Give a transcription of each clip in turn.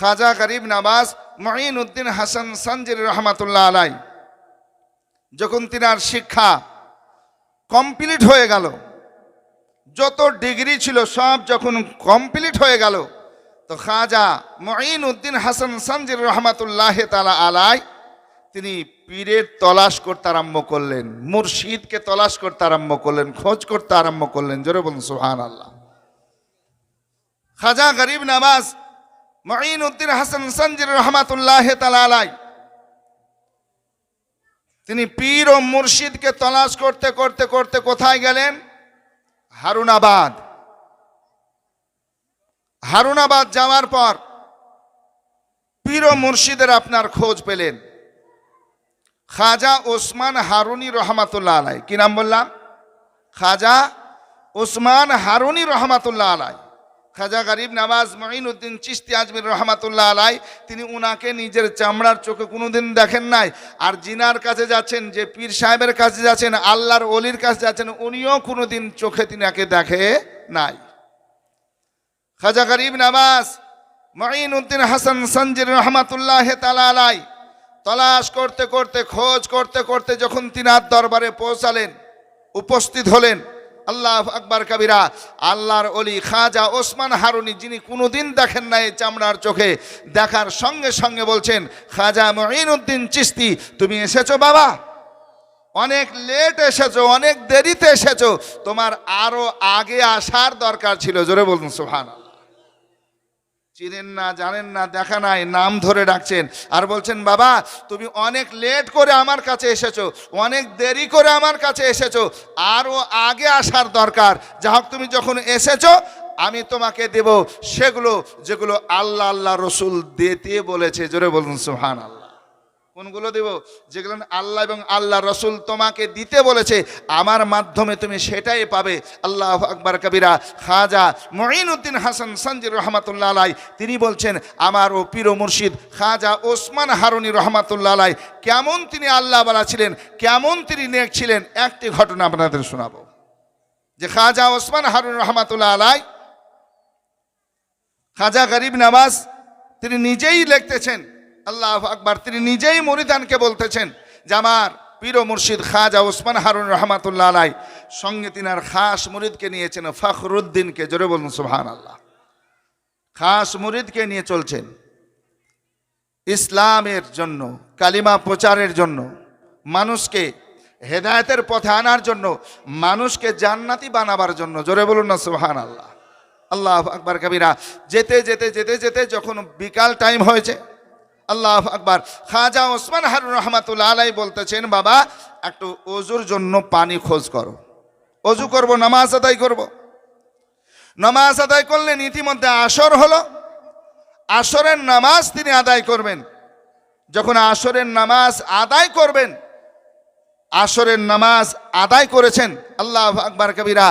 খাজা গরিব নবাজ মঈন উদ্দিন হাসান সঞ্জির রহমাতুল্লাহ আলাই। যখন তিনার শিক্ষা কমপ্লিট হয়ে গেল, যত ডিগ্রি ছিল সব যখন কমপ্লিট হয়ে গেল, তো খাজা মঈন উদ্দিন হাসান সঞ্জির রহমাতুল্লাহ তালা আলাই তিনি পীরের তলাশ করতে আরম্ভ করলেন, মুর্শিদকে তলাশ করতে আরম্ভ করলেন, খোঁজ করতে আরম্ভ করলেন। জোরে বলুন সুহান আল্লাহ খাজা গরিব নবাজ মঈন উদ্দিন হাসান সঞ্জির রহমাতুল্লাহ তালা আলাই তিনি পীর ও মুর্শিদকে তলাশ করতে করতে করতে কোথায় গেলেন? হারুনাবাদ। হারুনাবাদ যাওয়ার পর পীর ও মুর্শিদের আপনার খোঁজ পেলেন। খাজা ওসমান হারুনি রহমাতুল্লাহ আলাই কি নাম বললাম? খাজা ওসমান হারুনি রহমাতুল্লাহ আলাই খাজা গরিব নওয়াজ মঈনুদ্দিন চিস্তি আজমির রহমাতুল্লাহ আলাই, তিনি উনাকে নিজের চামড়ার চোখে কোনোদিন দেখেন নাই। আর জিনার কাছে যাচ্ছেন, যে পীর সাহেবের কাছে যাচ্ছেন, আল্লাহর অলির কাছে যাচ্ছেন, উনিও কোনোদিন চোখে তিনাকে দেখে নাই। খাজা গরিব নওয়াজ মঈনুদ্দিন হাসান সঞ্জির রহমাতুল্লাহ তালা আলাই, তলাশ করতে করতে, খোঁজ করতে করতে যখন তিনার দরবারে পৌঁছালেন, উপস্থিত হলেন আল্লাহ আকবর কাবিরা। আল্লাহর অলি খাজা ওসমান হারুনি যিনি কোনোদিন দেখেন নাই চামড়ার চোখে, দেখার সঙ্গে সঙ্গে বলছেন, খাজা মঈনুদ্দিন চিস্তি তুমি এসেছ বাবা? অনেক লেট এসেছ, অনেক দেরিতে এসেছ। তোমার আরও আগে আসার দরকার ছিল। জোরে বলুন সোহান চিনেন না, জানেন না, দেখা নাই, নাম ধরে ডাকছেন। আর বলছেন, বাবা, তুমি অনেক লেট করে আমার কাছে এসেছ, অনেক দেরি করে আমার কাছে এসেছ, আরও আগে আসার দরকার। যা হোক, তুমি যখন এসেছ, আমি তোমাকে দেব সেগুলো, যেগুলো আল্লাহ আল্লাহ রসুল দিতে বলেছে। জোরে বলুন সুহান আল্লাহ কোনগুলো দেব? যেগুলো আল্লাহ এবং আল্লাহ রসুল তোমাকে দিতে বলেছে, আমার মাধ্যমে তুমি সেটাই পাবে। আল্লাহ আকবর কবিরা, খাজা মঈনুদ্দিন হাসান সঞ্জির রহমাতুল্লাহ আলাই তিনি বলছেন, আমার ও পীর মুর্শিদ খাজা ওসমান হারুনি রহমাতুল্লাহ আলাই কেমন তিনি আল্লাহ বলা ছিলেন, কেমন তিনি নেক ছিলেন, একটি ঘটনা আপনাদের শোনাবো। যে খাজা ওসমান হারুন রহমাতুল্লাহ আলাই খাজা গরিব নওয়াজ তিনি নিজেই লিখতেছেন আল্লাহ আকবার, তিনি নিজেই মরিদানকে বলতেছেন যে আমার পীর মুর্শিদ খাজা ওসমান হারুন রহমাতুল্লাহ আলাই সঙ্গে তিনার খাস মুরিদকে নিয়েছেন ফখরুদ্দিনকে, জোরে বলুন সুহান আল্লাহ খাস মুরিদকে নিয়ে চলছেন। ইসলামের জন্য, কালিমা প্রচারের জন্য, মানুষকে হেদায়তের পথে আনার জন্য, মানুষকে জান্নাতি বানাবার জন্য, জোরে বলুন না সুহান আল্লাহ আল্লাহ আকবর, কবিরা, যেতে যেতে যেতে যেতে যখন বিকাল টাইম হয়েছে আল্লাহ আকবার। খাজা ওসমান হারুন রহমাতুল্লাহ আলাই বলতেছেন, বাবা, একটু অজুর জন্য পানি খোঁজ করো। অজু করব, নামাজ আদায় করব। নামাজ আদায় করলেন ইতিমধ্যে আসর হলো। আসরের নামাজ তিনি আদায় করবেন। যখন আসরের নামাজ আদায় করবেন, আসরের নামাজ আদায় করেছেন, আল্লাহ আকবার কবিরা,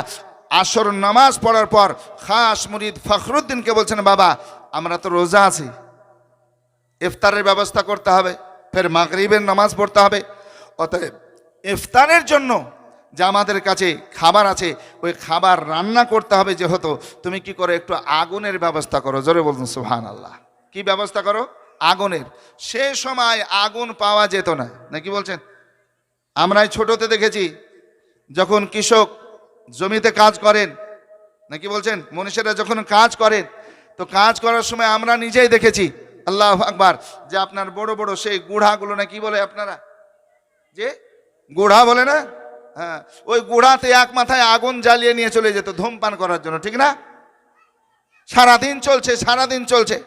আসর নামাজ পড়ার পর খাস মুরিদ ফখরুদ্দিনকে বলছেন, বাবা, আমরা তো রোজা আছি। ইফতারের ব্যবস্থা করতে হবে, ফের মাগরিবের নামাজ পড়তে হবে। অতএব ইফতারের জন্য যে আমাদের কাছে খাবার আছে, ওই খাবার রান্না করতে হবে যেহেতু, তুমি কি করো, একটু আগুনের ব্যবস্থা করো। জোরে বলুন সুহান আল্লাহ কী ব্যবস্থা করো? আগুনের। সে সময় আগুন পাওয়া যেত না। নাকি বলছেন? আমরাই ছোটতে দেখেছি, যখন কৃষক জমিতে কাজ করেন নাকি বলছেন? মনীষীরা যখন কাজ করেন, তো কাজ করার সময় আমরা নিজেই দেখেছি আল্লাহ আকবার। যে আপনার বড় বড় সেই গুড়াগুলো না কি বলে আপনারা? যে? গুড়া বলে না? হ্যাঁ। ওই গুড়াতে এক মাথায় আগুন জ্বালিয়ে নিয়ে চলে যেত ধূমপান করার জন্য, ঠিক না? সারাদিন চলছে সারাদিন চলছে।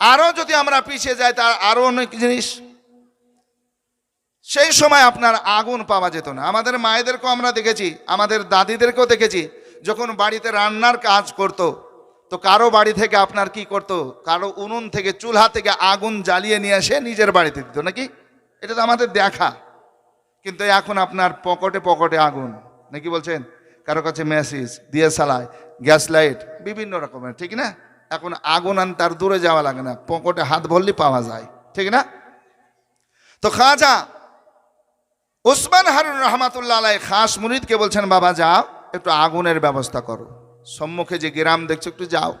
আরও যদি আমরা পিছিয়ে যাই, তার আরও অনেক জিনিস। সেই সময় আপনার আগুন পাওয়া যেত না। আমাদের মায়েদেরকেও আমরা দেখেছি, আমাদের দাদিদেরকেও দেখেছি, যখন বাড়িতে রান্নার কাজ করতো তো কারও বাড়ি থেকে আপনার কি করতো? কারও উনুন থেকে, চুলহা থেকে আগুন জ্বালিয়ে নিয়ে এসে নিজের বাড়িতে দিত নাকি? এটা তো আমাদের দেখা। কিন্তু এখন আপনার পকেটে পকেটে আগুন, নাকি বলছেন? কারও কাছে মেসেজ দিয়ে সালায় গ্যাস লাইট বিভিন্ন রকমের, ঠিক না? এখন আগুন আন তার দূরে যাওয়া লাগে না, পকেটে হাত ভরলি পাওয়া যায়, ঠিক না? তো খাজা ওসমান হারুন রহমাতুল্লাহ আলাই খাস মুরিদকে বলছেন, বাবা, যাও, একটু আগুনের ব্যবস্থা করো। সম্মুখে যে গ্রাম দেখছ, একটু যাও।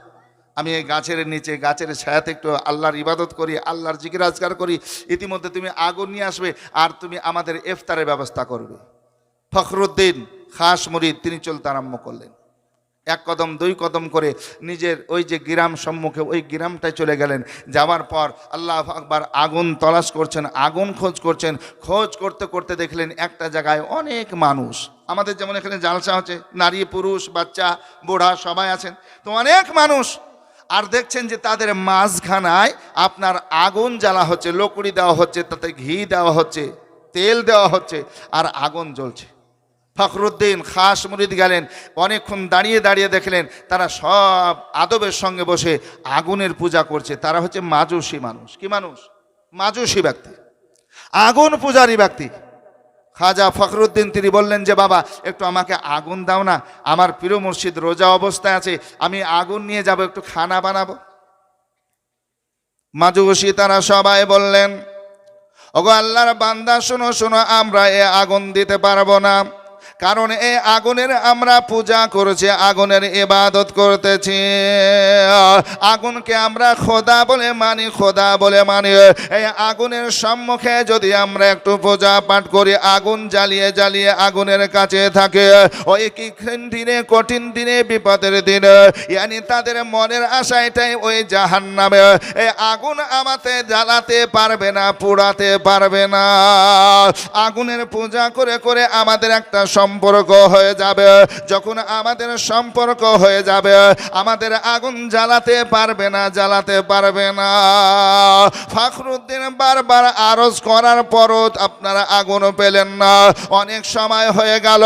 আমি এই গাছের নিচে, গাছের ছায়াতে একটু আল্লাহর ইবাদত করি, আল্লাহর জিজ্ঞাসগার করি, ইতিমধ্যে তুমি আগুন নিয়ে আসবে আর তুমি আমাদের ইফতারের ব্যবস্থা করবে। ফখরুদ্দিন খাস মুরিদ, তিনি চলতে আরম্ভ করলেন। এক কদম, দুই কদম করে নিজের ওই যে গ্রাম সম্মুখে, ওই গ্রামটায় চলে গেলেন। যাওয়ার পর আল্লাহ আকবার আগুন তলাশ করছেন, আগুন খোঁজ করছেন। খোঁজ করতে করতে দেখলেন একটা জায়গায় অনেক মানুষ। আমাদের যেমন এখানে জালসা হচ্ছে, নারী, পুরুষ, বাচ্চা, বুড়া সবাই আছেন। তো অনেক মানুষ আর দেখছেন যে তাদের মাঝখানায় আপনার আগুন জ্বালা হচ্ছে, লকুড়ি দেওয়া হচ্ছে, তাতে ঘি দেওয়া হচ্ছে, তেল দেওয়া হচ্ছে আর আগুন জ্বলছে। ফখরুদ্দিন খাস মুরিদ গেলেন, অনেকক্ষণ দাঁড়িয়ে দাঁড়িয়ে দেখলেন, তারা সব আদবের সঙ্গে বসে আগুনের পূজা করছে। তারা হচ্ছে মাজুসী মানুষ। কি মানুষ? মাজুসী ব্যক্তি। আগুন পূজারী ব্যক্তি। খাজা ফখরুদ্দিন, তিনি বললেন যে, বাবা, একটু আমাকে আগুন দাও না। আমার প্রিয় মুর্শিদ রোজা অবস্থায় আছে, আমি আগুন নিয়ে যাব, একটু খানা বানাবো। মাজুসী তারা সবাই বললেন, ওগো আল্লাহর বান্দা, শোনো শোনো, আমরা এ আগুন দিতে পারব না। কারণ এই আগুনের আমরা পূজা করেছি, আগুনের ইবাদত করতেছি। আগুনকে আমরা খোদা বলে মানি, খোদা বলে মানি। এই আগুনের সম্মুখে যদি আমরা একটু পূজা পাঠ করি, আগুন জ্বালিয়ে জ্বালিয়ে আগুনের কাছে থাকে। ওই কি দিনে, কঠিন দিনে, বিপদের দিনে? ইয়ানি তাদের মনের আশা এটাই ওই জাহান নামে এই আগুন আমাতে জ্বালাতে পারবে না, পোড়াতে পারবে না। আগুনের পূজা করে করে আমাদের একটা সম্পর্ক হয়ে যাবে। যখন আমাদের সম্পর্ক হয়ে যাবে, আমাদের আগুন জ্বালাতে পারবে না, জ্বালাতে পারবে না। ফখরুদ্দিন বারবার আরজ করার পরও আপনারা আগুন পেলেন না। অনেক সময় হয়ে গেল।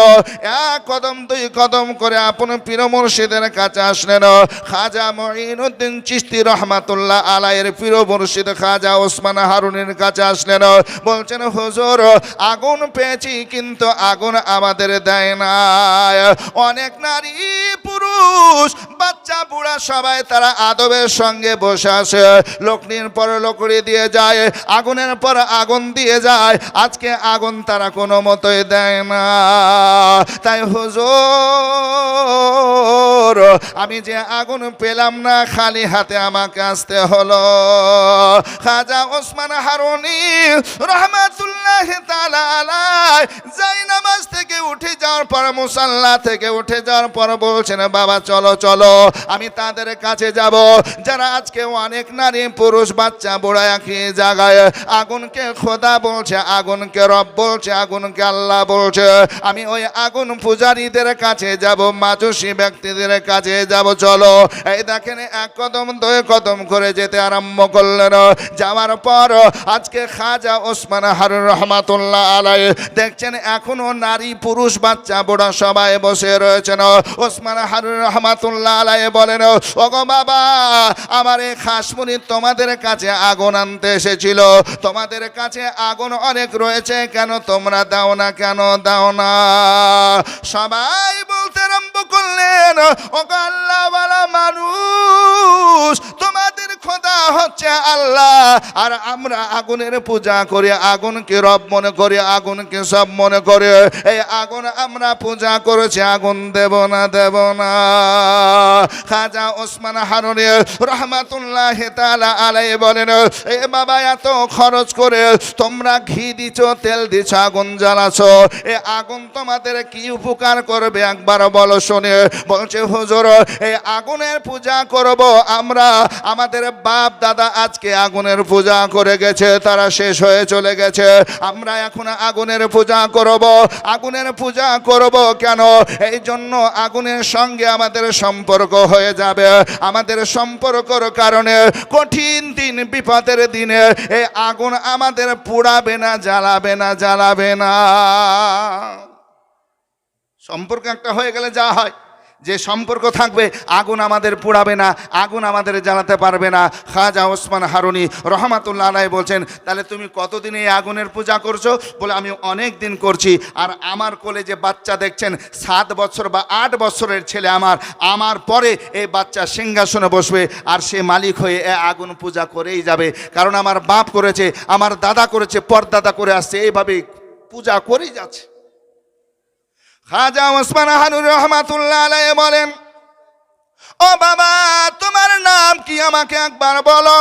এক কদম, দুই কদম করে আপন পীর মুর্শিদের কাছে আসলেন। খাজা মঈনুদ্দিন চিস্তি রহমাতুল্লাহ আলাইয়ের পীর মুর্শিদ খাজা ওসমান হারুনের কাছে আসলেন। বলছেন, হুজুর, আগুন পেয়েছি, কিন্তু আগুন আমাদের দেয় না। অনেক নারী, পুরুষ, বাচ্চা, বুড়া, সবাই তারা আদবের সঙ্গে বসে আসে। লকড়ির পর লকড়ি দিয়ে যায়, আগুনের পর আগুন দিয়ে যায়। আজকে আগুন তারা কোনো মতোই দেয় না। তাই হুজুর, আমি যে আগুন পেলাম না, খালি হাতে আমাকে আসতে হলো। খাজা ওসমান হারুনি রহমাতুল্লাহ আলাই যাই থেকে উঠে যাওয়ার পর মুসাল্লা থেকে উঠে যাওয়ার পর বলছেন, বাবা, চলো চলো, আমি তাদের কাছে যাব। যারা আজকে অনেক নারী, পুরুষ, বাচ্চা, বুড়া একই জায়গায়, আগুনকে খোদা বলছে, আগুনকে রব বলছে, আগুনকে আল্লাহ বলছে, আমি ওই আগুন পূজারীদের কাছে যাব মাজুসী ব্যক্তিদের কাছে যাব, চলো। এই দেখেন, এক কদম, দুই কদম করে যেতে আরম্ভ করলেন। যাওয়ার পর আজকে খাজা ওসমান হারুন রহমাতুল্লাহ আলাই দেখছেন এখনও নারী, পুরুষ বাচ্চা, বুড়া সবাই বসে রয়েছেন। ওসমান হারুন রহমাতুল্লাহ আলাই বলেন, ওগো বাবা, আমার এই খাসমুনি তোমাদের কাছে আগুন আনতে এসেছিল। তোমাদের কাছে আগুন অনেক রয়েছে, কেন তোমরা দাও না, কেন দাও না? সবাই বলতে আরম্ভ করলেন, ওগো আল্লাহওয়ালা মানুষ, তোমাদের খোদা হচ্ছে আল্লাহ। আর আমরা আগুনের পূজা করি, আগুনকে রব মনে করি, আগুনকে সব মনে করে। এই আগুন আমরা পূজা করেছি, আগুন দেব না দেব না। খাজা ওসমান হারুনে রহমাতুল্লাহ তাআলা আলাই বলেন, এ বাবা, এত খরচ করে তোমরা ঘি দিছ, তেল দিছ, আগুন জ্বালাছ। এ আগুন তোমাদের কি উপকার করবে? একবার বলো, শুনে। বলছে, হুজুর এই আগুনের পূজা করব আমরা। আমাদের বাপ দাদা আজকে আগুনের পূজা করে গেছে, তারা শেষ হয়ে চলে গেছে। আমরা এখন আগুনের পূজা করব। আগুনের পূজা করব কেন? এই জন্য আগুনের সঙ্গে আমাদের সম্পর্ক হয়ে যাবে। আমাদের সম্পর্কর কারণে কঠিন দিন, বিপদের দিনে এই আগুন আমাদের পুড়াবে না, জ্বালাবে না জ্বালাবে না। সম্পর্ক একটা হয়ে গেলে যা হয়। যে সম্পর্ক থাকবে, আগুন আমাদের পোড়াবে না, আগুন আমাদের জ্বালাতে পারবে না। খাজা ওসমান হারুনি রহমাতুল্লাহ আলাই বলছেন, তাহলে তুমি কতদিন এই আগুনের পূজা করছ? বলে, আমি অনেক দিন করছি। আর আমার কোলে যে বাচ্চা দেখছেন, সাত বছর বা আট বছরের ছেলে আমার আমার পরে এই বাচ্চা সিংহাসনে বসবে আর সে মালিক হয়ে এ আগুন পূজা করেই যাবে। কারণ আমার বাপ করেছে, আমার দাদা করেছে, পরদাদা করে আসছে এইভাবে পূজা করেই যাচ্ছে। খাজা ওসমান হানুর রহমাতুল্লাহ আলাই বলেন ও বাবা তোমার নাম কি আমাকে একবার বলো?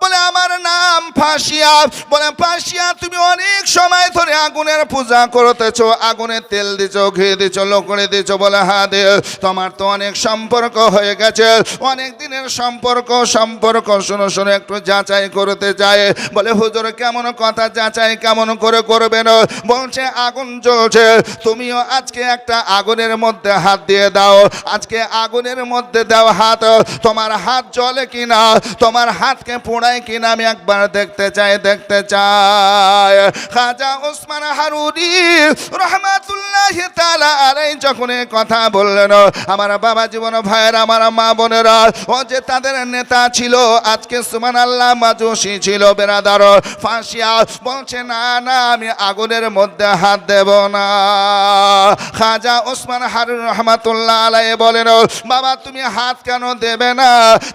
বলে, আমার নাম ফাঁসিয়া। বলে, ফাঁসিয়া, তুমি অনেক সময় ধরে আগুনের পূজা করতেছ। আগুনে তেল দিছ, ঘি দিছ, লোকড়ে দিছ বলে হা দে তোমার তো অনেক সম্পর্ক হয়ে গেছে। অনেক দিনের সম্পর্ক সম্পর্ক শুনো শুনো একটু যাচাই করতে চায় বলে, হুজুর, কেমন কথা যাচাই কেমন করে করবেন বলছে, আগুন জ্বলছে। তুমিও আজকে একটা আগুনের মধ্যে হাত দিয়ে দাও। আজকে আগুনের মধ্যে দাও হাত। তোমার হাত জ্বলে কিনা? তোমার হাতকে পোড়ায় কিনা আমি একবার দেখতে চাই দেখতে চাই। খাজা ওসমান হারুনি রহমাতুল্লাহ তাআলা আলাই যখন কথা বললেন, আমার বাবা জীবন ভাইয়ের, আমার মা বোনেরা, ও যে তাদের নেতা ছিল, আজকে সুমান আল্লাহ মাজুসি ছিল বেরাদার ফাঁসিয়া, বলছে, না না, আমি আগুনের মধ্যে হাত দেব না। খাজা ওসমান হারুন রহমাতুল্লাহ আলাই বলেন, বাবা, তুমি হাত কেন দেবে না?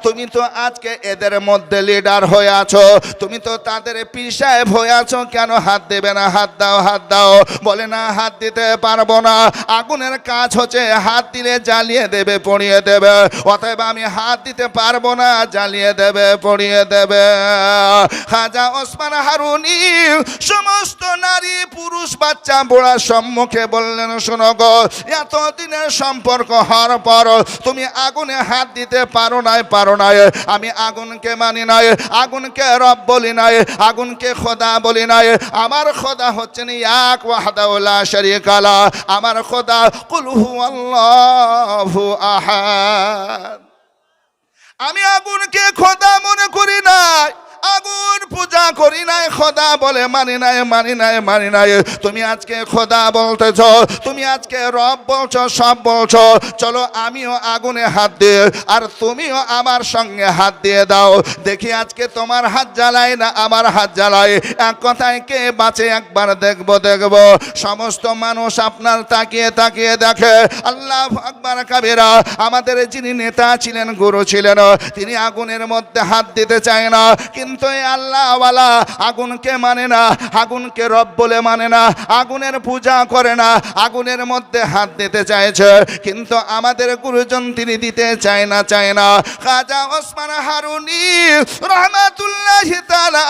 তুমি তো আজকে এদের মধ্যে লিডার হয়ে আছো। তুমি তো তাদের পীর সাহেব হয়ে আছো। কেন হাত দেবে না? হাত দাও হাত দাও। বলে, না, হাত দিতে পারব না। আগুনের কাজ হচ্ছে হাত দিলে জ্বালিয়ে দেবে, পড়িয়ে দেবে। অতএব আমি হাত দিতে পারব না, জ্বালিয়ে দেবে, পড়িয়ে দেবে। খাজা ওসমান হারুনি, সমস্ত নারী, পুরুষ, বাচ্চা, বুড়া সম্মুখে বললেন, শোনো গো এত দিনের সম্পর্ক হওয়ার পর তুমি আগুনে হাত দিতে পারো নাই পারো নাই। আমি আগুনকে মানি নাই। আগুনকে রব বলি নাই, আগুনকে খোদা বলি নাই। আমার খোদা হচ্ছেন এক ওয়াহদাউলা শরীকালা আমার খোদা কুলহু আল্লাহু আহাদ। আমি আগুনকে খোদা করি নাই, খোদা বলে মানি নাই মানি নাই মানি নাই। তুমি আজকে খোদা বলতেছ, তুমি আজকে রব বলছো, সব বলছো। চলো আমিও আগুনে হাত দিয়ে, আর তুমিও আমার সঙ্গে হাত দিয়ে দাও। দেখি আজকে তোমার হাত জ্বালায় না আমার হাত জ্বালায়। এক কথায় কে বাঁচে একবার দেখব দেখব। সমস্ত মানুষ আপনার তাকিয়ে তাকিয়ে দেখে। আল্লাহ আকবার কাবেরা, আমাদের যিনি নেতা ছিলেন, গুরু ছিলেন, তিনি আগুনের মধ্যে হাত দিতে চায় না। কিন্তু এই আল্লাহওয়ালা আগুনকে মানে না, আগুনকে রব বলে মানে না, আগুনের পূজা করে না, আগুনের মধ্যে হাত দিতে চাইছে। কিন্তু আমাদের গুরুজন তিনি দিতে চায় না চায় না। খাজা ওসমান হারুনি রহমাতুল্লাহ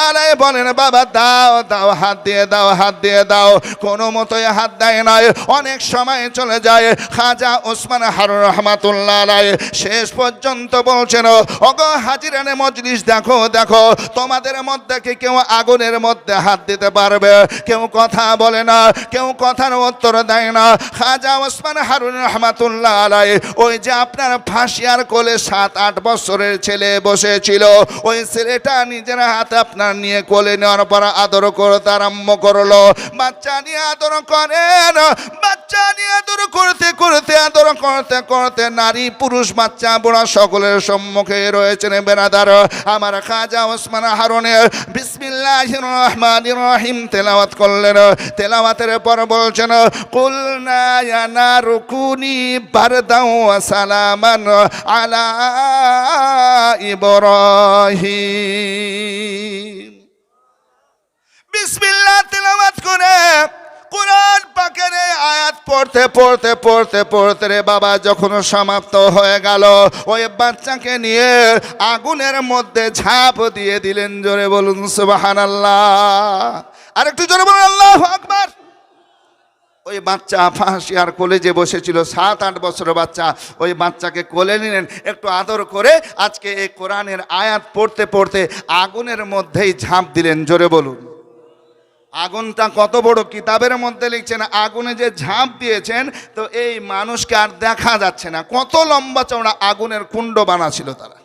আলাই বলেন, বাবা, দাও দাও, হাত দিয়ে দাও, হাত দিয়ে দাও। কোনো মতোই হাত দেয় নাই। অনেক সময় চলে যায়। খাজা ওসমান হারুন রহমাতুল্লাহ আলাই শেষ পর্যন্ত বলছেন, ওগো হাজিরানে মজলিস দেখো দেখো। তোমাদের মধ্যে কেউ আগুনের মধ্যে হাত দিতে পারবে। কেউ কথা বলে না, কেউ কথার উত্তর দেয় না। খাজা ওসমান হারুন রহমাতুল্লাহ আলাই ওই যে আপনার ফাঁসিয়ার কোলে সাত, আট বছরের ছেলে বসেছিল, ওই ছেলেটা নিজের হাতে আপনার নিয়ে কোলে নেওয়ার পর আদর করতে আরম্ভ করল। বাচ্চা নিয়ে আদর করেন বাচ্চা নিয়ে আদর করতে করতে, আদর করতে করতে নারী, পুরুষ, বাচ্চা, বুড়া সকলের সম্মুখে রয়েছেন বেড়াদার আমার খাজা ওসমান হারুনের বিসমিল্লাহ রহমান রহিম তেলাওয়াত করলেন। তেলাওয়াতের পর বলছেন ইয়ানা রুকুনি বারদাও সালামান আলা ইব্রাহিম। বিসমিল্লাহ তেলাওয়াত করে কোরআন পাকের আয়াত পড়তে পড়তে পড়তে পড়তে রে বাবা যখন সমাপ্ত হয়ে গেল, ওই বাচ্চাকে নিয়ে আগুনের মধ্যে ঝাঁপ দিয়ে দিলেন। জোরে বলুন সুবাহান আল্লাহ আর একটু জোরে বলুন, আল্লাহ আকবার। ওই বাচ্চা ফাঁসি আর কোলে যে বসেছিল, সাত, আট বছরের বাচ্চা। ওই বাচ্চাকে কোলে নিলেন, একটু আদর করে আজকে এই কোরআনের আয়াত পড়তে পড়তে আগুনের মধ্যেই ঝাঁপ দিলেন। জোরে বলুন। আগুনটা কত বড়? কিতাবের মধ্যে লিখছেন, আগুনে যে ঝাঁপ দিয়েছেন, তো এই মানুষকে আর দেখা যাচ্ছে না। কত লম্বা চওড়া আগুনের কুণ্ড বানাছিল তারা।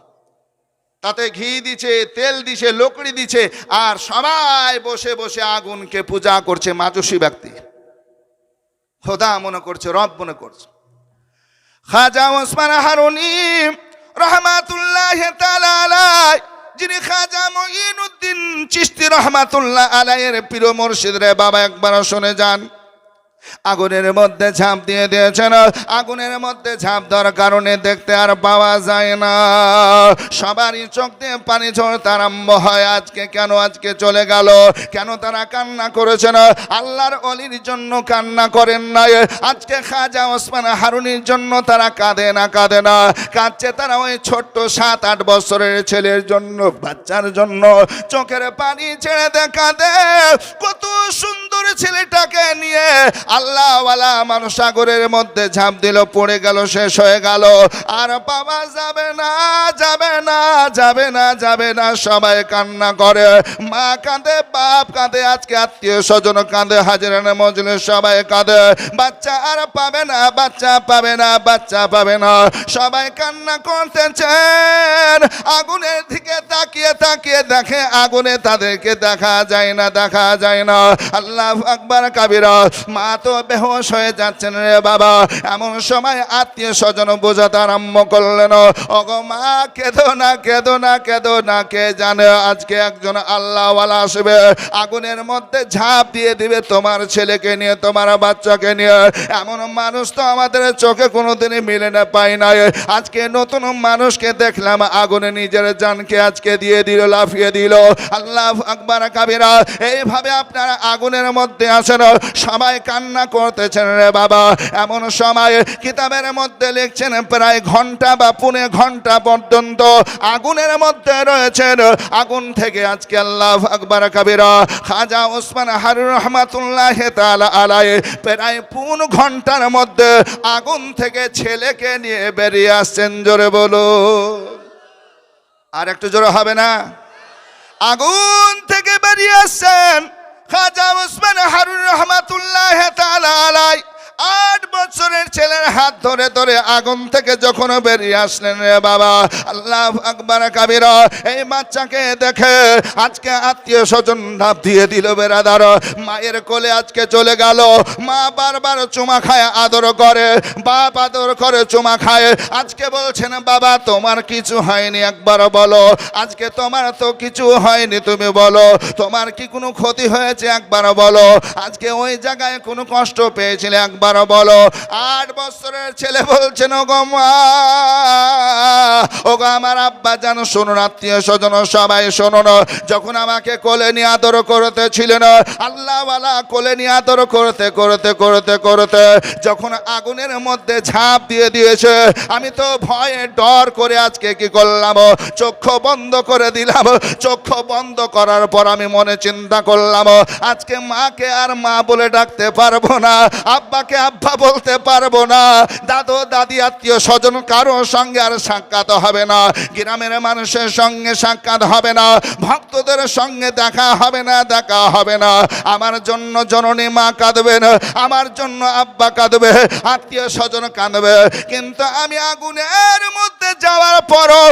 তাতে ঘি দিছে, তেল দিছে, লকড়ি দিছে, আর সবাই বসে বসে আগুনকে পূজা করছে মাজুসী ব্যক্তি। খোদা মনে করছে, রব মনে করছে। খাজা ওসমান হারুনি রহমাতুল্লাহ খাজা চিশতি রহমাতুল্লাহ আলাইয়ের প্রিয় মুর্শিদ রে বাবা একবার শুনে যান। আগুনের মধ্যে ঝাঁপ দিয়ে দিয়েছেন। আগুনের মধ্যে ঝাঁপ দেওয়ার কারণে দেখতে আর পাওয়া যায় না। সবারই চোখ দিয়ে পানি ঝরতে আরম্ভ হয়। আজকে কেন আজকে চলে গেল? কেন তারা কান্না করেছেন আল্লাহর অলির জন্য কান্না করেন নাই। আজকে খাজা ওসমান হারুনির জন্য তারা কাঁদে না কাঁদে না। কাঁদছে তারা ওই ছোট্ট সাত, আট বছরের ছেলের জন্য, বাচ্চার জন্য। চোখের পানি ছেড়ে কাঁদে। কত সুন্দর ছেলেটাকে নিয়ে আল্লাহওয়ালা মানুষ সাগরের মধ্যে ঝাঁপ দিল, পড়ে গেল, শেষ হয়ে গেল। আর বাবা যাবে না যাবে না যাবে না যাবে না, সবাই কান্না করে। মা কাঁদে, বাপ কাঁদে, আজকে আত্মীয় স্বজন কাঁদে, হাজিরানে মজলে সবাই কাঁদে। বাচ্চা আর পাবে না, বাচ্চা পাবে না, বাচ্চা পাবে না। সবাই কান্না করতেছেন। আগুনের দিকে তাকিয়ে তাকিয়ে দেখে, আগুনে তাদেরকে দেখা যায় না, দেখা যায় না। আল্লাহ আকবার, কাবিরা। মা তো বেহোশ হয়ে যাচ্ছেন রে বাবা। এমন সময় আত্মীয় স্বজন বোঝাতে আরম্ভ করলেন, ওগো মা, কেঁদো না কেঁদো না কেঁদো না, কে জানে আজকে একজন আল্লাহওয়ালা আসবে। আগুনের মধ্যে ঝাঁপ দিয়ে দিবে তোমার ছেলেকে নিয়ে, তোমার বাচ্চাকে নিয়ে। এমন মানুষ তো আমাদের চোখে কোনোদিনই মিলে না পাই নাই। আজকে নতুন মানুষকে দেখলাম, আগুনে নিজের জানকে আজকে দিয়ে দিল, লাফিয়ে দিল। আল্লাহ আকবার, কাবিরা। এইভাবে আপনারা আগুনের মধ্যে আছেন। সবাই কান্না করতেছেন রে বাবা। এমন সময় কিতাবের মধ্যে লিখছেন প্রায় ঘণ্টা বা পুনে ঘণ্টা পর্যন্ত আগুনের মধ্যে রয়েছেন। আগুন থেকে আজকে আল্লাহ আকবার কাবিরা। খাজা ওসমান হারুর রহমাতুল্লাহ আলাই প্রায় পুন ঘণ্টার মধ্যে আগুন থেকে ছেলেকে নিয়ে বেরিয়ে আসছেন। জোরে বলো। আর একটু জোরে হবে না? আগুন থেকে বেরিয়ে আসছেন। খাজা ওসমান হারুন রহমাতুল্লাহ তাআলা আলাই বছরের ছেলের হাত ধরে ধরে আগুন থেকে যখন বেরিয়ে আসলেন রে বাবা, আল্লাহ আকবার কাবিরা। এই বাচ্চাকে দেখে আজকে আত্মীয় স্বজন ধাপ দিয়ে দিল বেড়াদার মায়ের কোলে আজকে চলে গেল। মা বারবার চুমা খায়, আদর করে। বাপ আদর করে চুমা খায়। আজকে বলছেন, বাবা, তোমার কিছু হয়নি, একবার বলো। আজকে তোমার তো কিছু হয়নি, তুমি বলো। তোমার কি কোনো ক্ষতি হয়েছে, একবার বলো। আজকে ওই জায়গায় কোনো কষ্ট পেয়েছিলে, একবার বলো। আট বছরের ছেলে বলছেন ও গো ও গো আমার আব্বা জানো শুনুন আত্মীয় স্বজন, সবাই শুনুন যখন আমাকে কোলে নিয়ে আদর করতেছিলেন, আল্লাহওয়ালা কোলে নিয়ে আদর করতে করতে করতে করতে, যখন আগুনের মধ্যে ঝাঁপ দিয়ে দিয়েছে, আমি তো ভয়ে ডর করে আজকে কি করলাম, চক্ষু বন্ধ করে দিলাম, চক্ষু বন্ধ করার পর আমি মনে চিন্তা করলাম, আজকে মাকে আর মা বলে ডাকতে পারব না, আব্বাকে আব্বা বলতে পারব না। দাদু, দাদি, আত্মীয় স্বজন কারোর সঙ্গে আর সাক্ষাৎ হবে না। গ্রামের মানুষের সঙ্গে সাক্ষাৎ হবে না। ভক্তদের সঙ্গে দেখা হবে না, দেখা হবে না। আমার জন্য জননী মা কাঁদবে না আমার জন্য আব্বা কাঁদবে, আত্মীয় স্বজন কাঁদবে। কিন্তু আমি আগুনের মধ্যে যাওয়ার পরও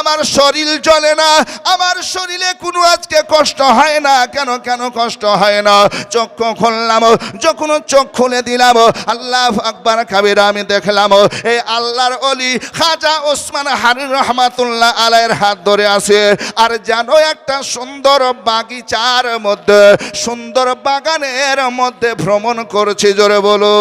আমার শরীর চলে না, আমার শরীরে কোনো আজকে কষ্ট হয় না, কেন কেন কষ্ট হয় না? চক্ষু খুললাম, যখন চোখ খুলে দিলাম, আল্লাহ আকবার কাবির, আমি দেখলাম এই আল্লাহর অলি খাজা ওসমান হারির রহমাতুল্লাহ আলাইয়ের হাত ধরে আছে। আর জানো একটা সুন্দর বাগিচার মধ্যে, সুন্দর বাগানের মধ্যে ভ্রমণ করছি, জোরে বলো।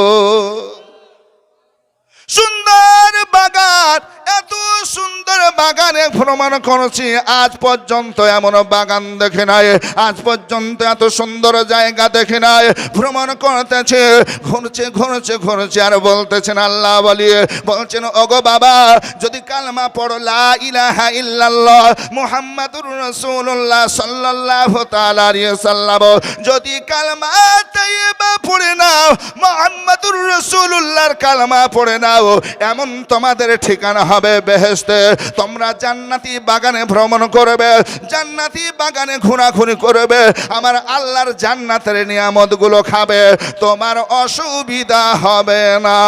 সুন্দর বাগান, এত সুন্দর বাগানে ভ্রমণ করেছি। আজ পর্যন্ত এমন বাগান দেখে নাই, আজ পর্যন্ত এত সুন্দর জায়গা দেখে নাই। ভ্রমণ করতেছে, ঘুরছে ঘুরছে ঘুরছে, আর বলতেছেন আল্লাহ বলি, বলছেন, ওগো বাবা, যদি কালমা পড়ো, লা ইলাহা ইল্লাল্লাহ, মুহাম্মাদুর রাসূলুল্লাহ সাল্লাল্লাহু তাআলা আলাইহি সাল্লাম যদি কালমা তাইয়্যিবা পড়ে নাও, মুহাম্মাদুর রাসূলুল্লাহর কালমা পড়ে নাও এমন তোমাদের ঠিকানা হবে বেহেস্তে তোমরা জান্নাতি বাগানে ভ্রমণ করবে, জান্নাতি বাগানে ঘোরাঘুরি করবে, আমার আল্লাহর জান্নাতের নিয়ামতগুলো খাবে, তোমার অসুবিধা হবে না।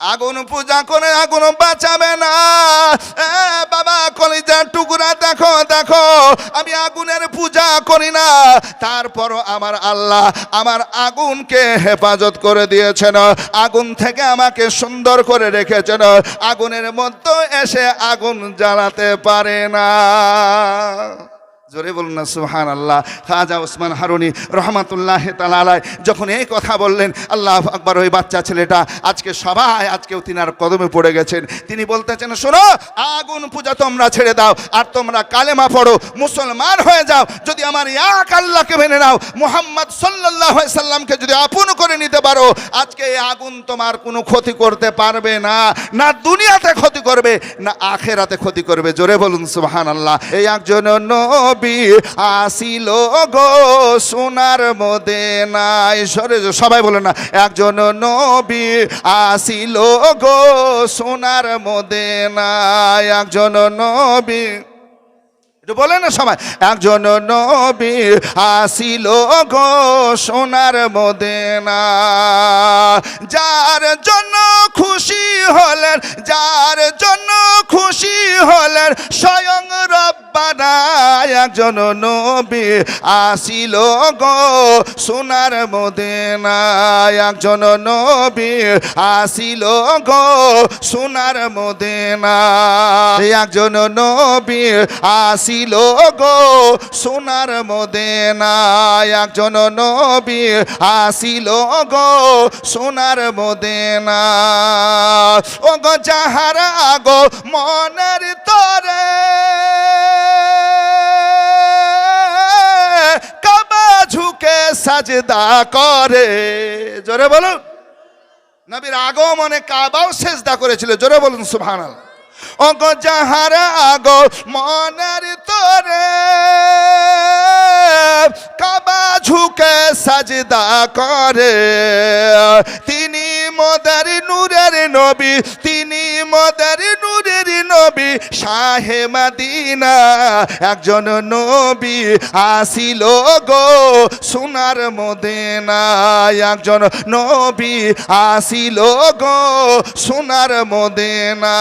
আগুন পূজা করে আগুন বাঁচাবে না। বাবা, কলিজার টুকরা দেখো দেখো, আমি আগুনের পূজা করি না। তারপরও আমার আল্লাহ আমার আগুনকে হেফাজত করে দিয়েছেন। আগুন থেকে আমাকে সুন্দর করে রেখেছেন। আগুনের মধ্যে এসে আগুন জ্বালাতে পারে না। জোরে বলুন না সুহান আল্লাহ খাজা ওসমান হারুনি রহমাতুল্লাহ তালালায় যখন এই কথা বললেন, আল্লাহ আকবর ওই বাচ্চা ছেলেটা, আজকে সবাই, আজকেও তিনার কদমে পড়ে গেছেন। তিনি বলতেছেন, শোনো, আগুন পূজা তোমরা ছেড়ে দাও, আর তোমরা কালেমা পড়ো, মুসলমান হয়ে যাও, যদি আমার এক আল্লাহকে মেনে নাও, মোহাম্মদ সাল্লাহ সাল্লামকে যদি আপন করে নিতে পারো, আজকে এই আগুন তোমার কোনো ক্ষতি করতে পারবে না না দুনিয়াতে ক্ষতি করবে, না আখেরাতে ক্ষতি করবে। জোরে বলুন সুবহান আল্লাহ এই একজন আসিল গো সোনার মদে নাই সরে সবাই বলে না, একজন নবী আসিল গো সোনার মদে নাই একজন নবী একটু বলে না সবাই। একজন নবী আসিল গো সোনার মদেনা। যার জন্য খুশি হলেন, যার জন্য খুশি হলেন, স্বয়ং রব্বানা একজন নবী আসিল গো সোনার মদেনা। একজন নবী আসিল গো সোনার মদেনা। একজন নবী আসিল গো সোনার মদেনা একজন নবী আসিল গো সোনার মদেনা ও গো যাহারা গো মনের তরে, কাবা ঝুঁকে সাজদা করে। জোরে বলুন। নবীর আগমনে কাবাও সেজদা করেছিল। জোরে বলুন, সুবহানাল্লাহ। অগ যাহার আগ মনের তোরে, কাবা ঝুঁকে সাজদা করে। তিনি মদারি নূরের নবী, তিনি মদারি নূরের নবী, শাহে মাদিনা, একজন নবী আসিল গো সোনার মদেনা একজন নবী আসিল গো সোনার মদেনা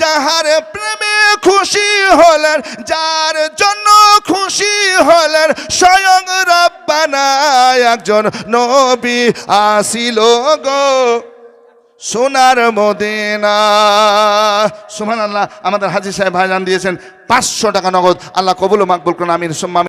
যাহার প্রেমে খুশি হলেন, যার জন্য খুশি হলেন, স্বয়ং রব্বানা। একজন নবী আসিল গো সোনার মদিনা সুমান আল্লাহ আমাদের হাজি সাহেব ভাইজান দিয়েছেন পাঁচশো টাকা নগদ আল্লাহ কবুল মাকবুল করুন, আমিন।